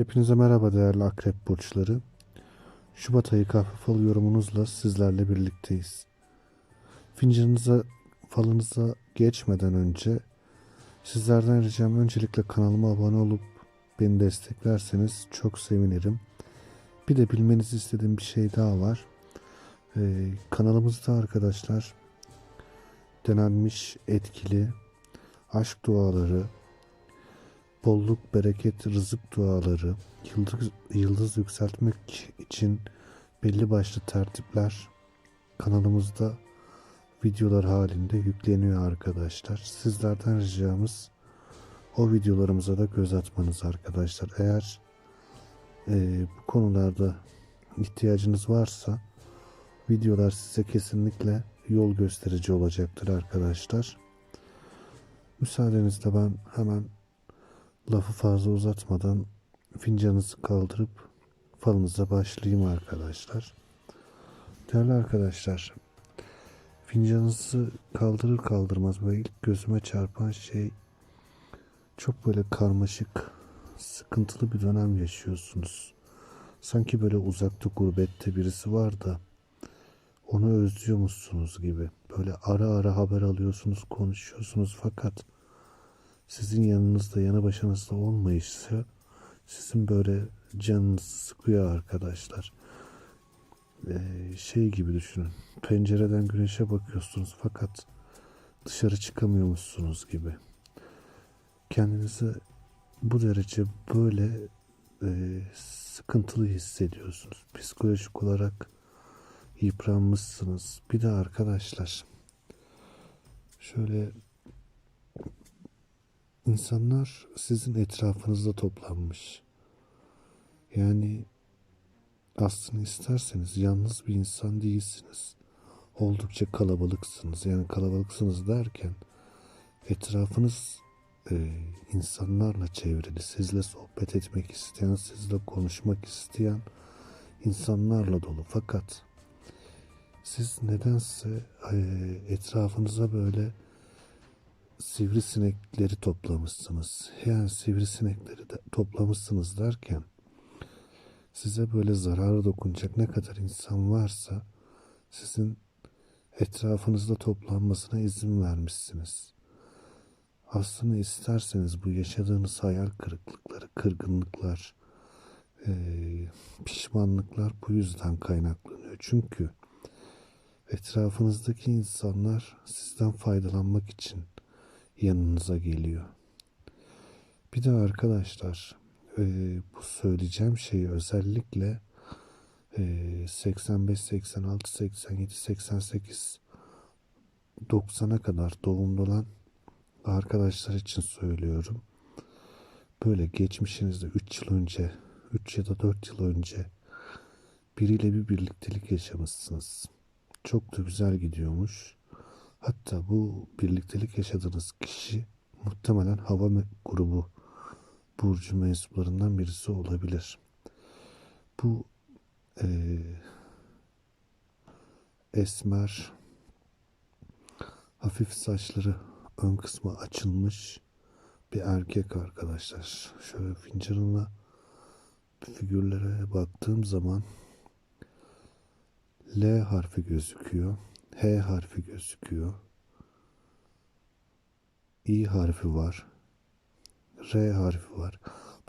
Hepinize merhaba değerli akrep burçları. Şubat ayı kahve falı yorumunuzla sizlerle birlikteyiz. Fincanınıza, falınıza geçmeden önce sizlerden ricam öncelikle kanalıma abone olup beni desteklerseniz çok sevinirim. Bir de bilmenizi istediğim bir şey daha var. Ee, kanalımızda arkadaşlar denenmiş etkili aşk duaları, bolluk, bereket, rızık duaları, yıldız, yıldız yükseltmek için belli başlı tertipler kanalımızda videolar halinde yükleniyor arkadaşlar. Sizlerden ricamız o videolarımıza da göz atmanız arkadaşlar. Eğer e, bu konularda ihtiyacınız varsa videolar size kesinlikle yol gösterici olacaktır arkadaşlar. Müsaadenizle ben hemen lafı fazla uzatmadan fincanınızı kaldırıp falınıza başlayayım arkadaşlar. Değerli arkadaşlar, fincanınızı kaldırır kaldırmaz böyle ilk gözüme çarpan şey çok böyle karmaşık, sıkıntılı bir dönem yaşıyorsunuz. Sanki böyle uzakta gurbette birisi var da onu özlüyormuşsunuz gibi. Böyle ara ara haber alıyorsunuz, konuşuyorsunuz fakat sizin yanınızda, yanı başınızda olmayışsa sizin böyle canınızı sıkıyor arkadaşlar. Ee, şey gibi düşünün. Pencereden güneşe bakıyorsunuz fakat dışarı çıkamıyormuşsunuz gibi. Kendinizi bu derece böyle e, sıkıntılı hissediyorsunuz. Psikolojik olarak yıpranmışsınız. Bir de arkadaşlar şöyle insanlar sizin etrafınızda toplanmış. Yani aslında isterseniz yalnız bir insan değilsiniz. Oldukça kalabalıksınız. Yani kalabalıksınız derken etrafınız e, insanlarla çevrili. Sizle sohbet etmek isteyen, sizle konuşmak isteyen insanlarla dolu. Fakat siz nedense e, etrafınıza böyle sivrisinekleri toplamışsınız. Yani sivrisinekleri de toplamışsınız derken size böyle zararı dokunacak ne kadar insan varsa sizin etrafınızda toplanmasına izin vermişsiniz. Aslında isterseniz bu yaşadığınız hayal kırıklıkları, kırgınlıklar, pişmanlıklar bu yüzden kaynaklanıyor. Çünkü etrafınızdaki insanlar sizden faydalanmak için yanınıza geliyor. Bir de arkadaşlar e, bu söyleyeceğim şeyi özellikle e, 85, 86, 87, 88, 90'a kadar doğumlu olan arkadaşlar için söylüyorum. Böyle geçmişinizde 3 yıl önce, 3 ya da 4 yıl önce biriyle bir birliktelik yaşamışsınız. Çok da güzel gidiyormuş. Hatta bu birliktelik yaşadığınız kişi muhtemelen hava grubu burcu mensuplarından birisi olabilir. Bu eee, esmer, hafif saçları ön kısmı açılmış bir erkek arkadaşlar. Şöyle fincanına figürlere baktığım zaman L harfi gözüküyor. H harfi gözüküyor. İ harfi var. R harfi var.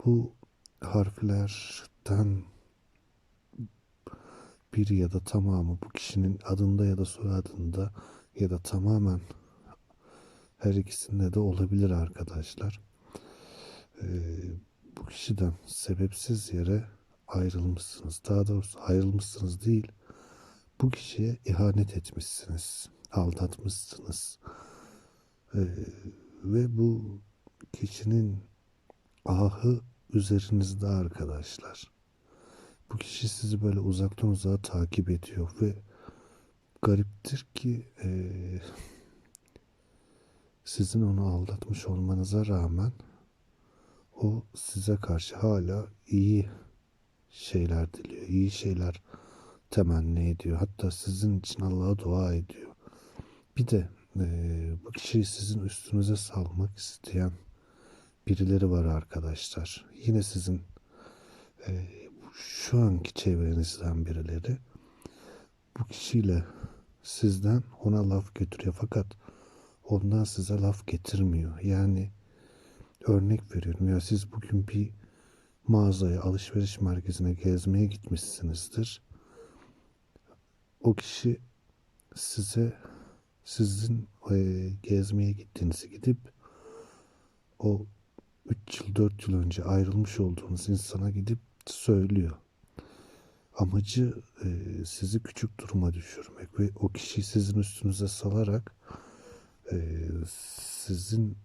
Bu harflerden biri ya da tamamı bu kişinin adında ya da soyadında ya da tamamen her ikisinde de olabilir arkadaşlar. Ee, bu kişiden sebepsiz yere ayrılmışsınız. Daha doğrusu ayrılmışsınız değil. Bu kişiye ihanet etmişsiniz. Aldatmışsınız. Ee, ve bu kişinin ahı üzerinizde arkadaşlar. Bu kişi sizi böyle uzaktan uzağa takip ediyor ve gariptir ki eee, sizin onu aldatmış olmanıza rağmen o size karşı hala iyi şeyler diliyor, iyi şeyler temenni ediyor. Hatta sizin için Allah'a dua ediyor. Bir de eee, bu kişiyi sizin üstünüze salmak isteyen birileri var arkadaşlar. Yine sizin e, şu anki çevrenizden birileri bu kişiyle sizden ona laf götürüyor fakat ondan size laf getirmiyor. Yani örnek veriyorum ya siz bugün bir mağazaya, alışveriş merkezine gezmeye gitmişsinizdir. O kişi size sizin e, gezmeye gittiğinizi gidip o 3 yıl 4 yıl önce ayrılmış olduğunuz insana gidip söylüyor. Amacı e, sizi küçük duruma düşürmek ve o kişiyi sizin üstünüze salarak e, sizin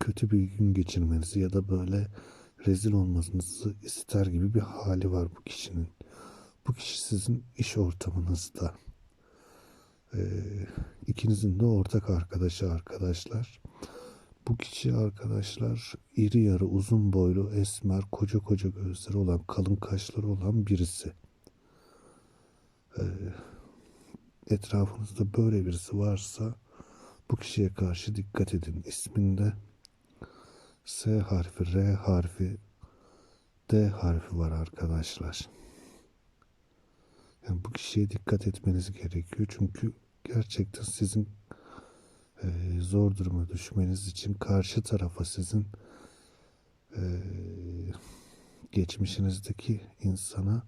kötü bir gün geçirmenizi ya da böyle rezil olmanızı ister gibi bir hali var bu kişinin. Bu kişi sizin iş ortamınızda. Ee, ikinizin de ortak arkadaşı arkadaşlar. Bu kişi arkadaşlar iri yarı uzun boylu esmer koca koca gözleri olan kalın kaşları olan birisi. Ee, etrafınızda böyle birisi varsa bu kişiye karşı dikkat edin. İsminde S harfi, R harfi, D harfi var arkadaşlar. Yani bu kişiye dikkat etmeniz gerekiyor. Çünkü gerçekten sizin e, zor duruma düşmeniz için karşı tarafa sizin e, geçmişinizdeki insana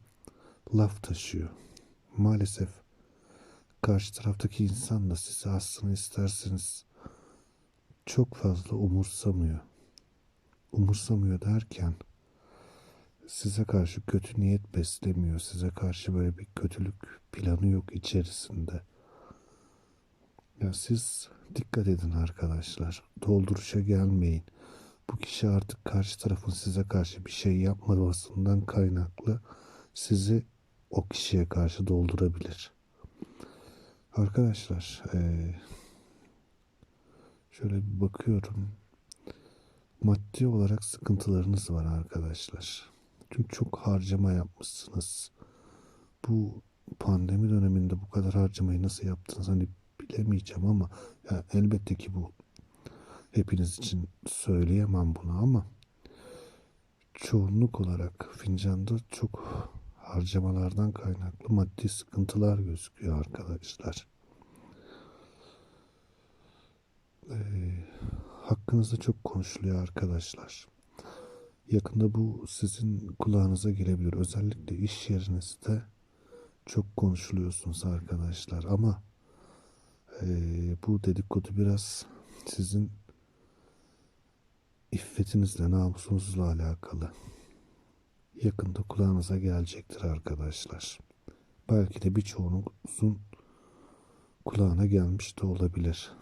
laf taşıyor. Maalesef karşı taraftaki insan da sizi aslında isterseniz çok fazla umursamıyor. Umursamıyor derken size karşı kötü niyet beslemiyor. Size karşı böyle bir kötülük planı yok içerisinde. Ya siz dikkat edin arkadaşlar. Dolduruşa gelmeyin. Bu kişi artık karşı tarafın size karşı bir şey yapmamasından kaynaklı sizi o kişiye karşı doldurabilir. Arkadaşlar şöyle bir bakıyorum. Maddi olarak sıkıntılarınız var arkadaşlar. Çünkü çok harcama yapmışsınız. Bu pandemi döneminde bu kadar harcamayı nasıl yaptınız hani bilemeyeceğim ama ya elbette ki bu hepiniz için söyleyemem bunu ama çoğunluk olarak fincanda çok harcamalardan kaynaklı maddi sıkıntılar gözüküyor arkadaşlar. Ee, hakkınızda çok konuşuluyor arkadaşlar. Yakında bu sizin kulağınıza gelebilir. Özellikle iş yerinizde çok konuşuluyorsunuz arkadaşlar. Ama eee, bu dedikodu biraz sizin iffetinizle, namusunuzla alakalı. Yakında kulağınıza gelecektir arkadaşlar. Belki de birçoğunuzun kulağına gelmiş de olabilir.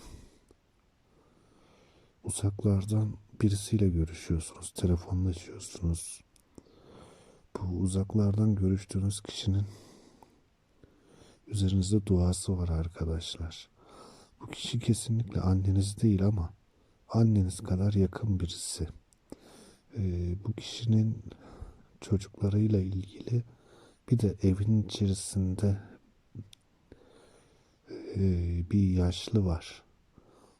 Uzaklardan birisiyle görüşüyorsunuz, telefonlaşıyorsunuz. Bu uzaklardan görüştüğünüz kişinin üzerinizde duası var arkadaşlar. Bu kişi kesinlikle anneniz değil ama anneniz kadar yakın birisi. Ee, bu kişinin çocuklarıyla ilgili bir de evin içerisinde e, bir yaşlı var.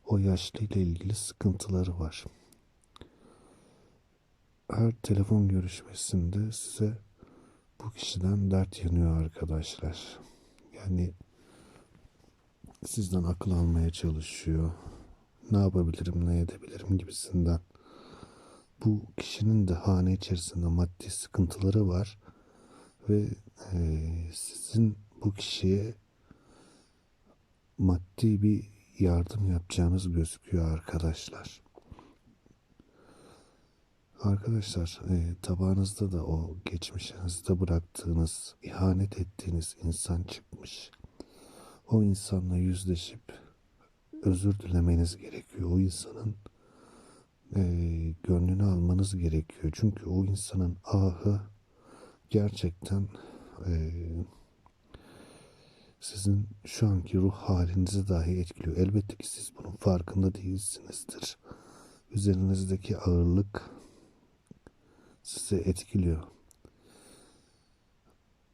O yaşlı ile ilgili sıkıntıları var. Her telefon görüşmesinde size bu kişiden dert yanıyor arkadaşlar. Yani sizden akıl almaya çalışıyor. Ne yapabilirim, ne edebilirim gibisinden. Bu kişinin de hane içerisinde maddi sıkıntıları var ve eee, sizin bu kişiye maddi bir yardım yapacağınız gözüküyor arkadaşlar. Arkadaşlar e, tabağınızda da o geçmişinizde bıraktığınız, ihanet ettiğiniz insan çıkmış. O insanla yüzleşip özür dilemeniz gerekiyor. O insanın e, gönlünü almanız gerekiyor. Çünkü o insanın ahı gerçekten e, sizin şu anki ruh halinizi dahi etkiliyor. Elbette ki siz bunun farkında değilsinizdir. Üzerinizdeki ağırlık sizi etkiliyor.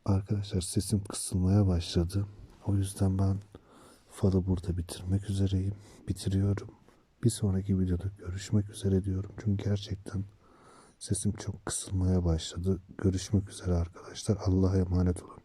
Arkadaşlar sesim kısılmaya başladı. O yüzden ben falı burada bitirmek üzereyim. Bitiriyorum. Bir sonraki videoda görüşmek üzere diyorum. Çünkü gerçekten Sesim çok kısılmaya başladı. Görüşmek üzere arkadaşlar. Allah'a emanet olun.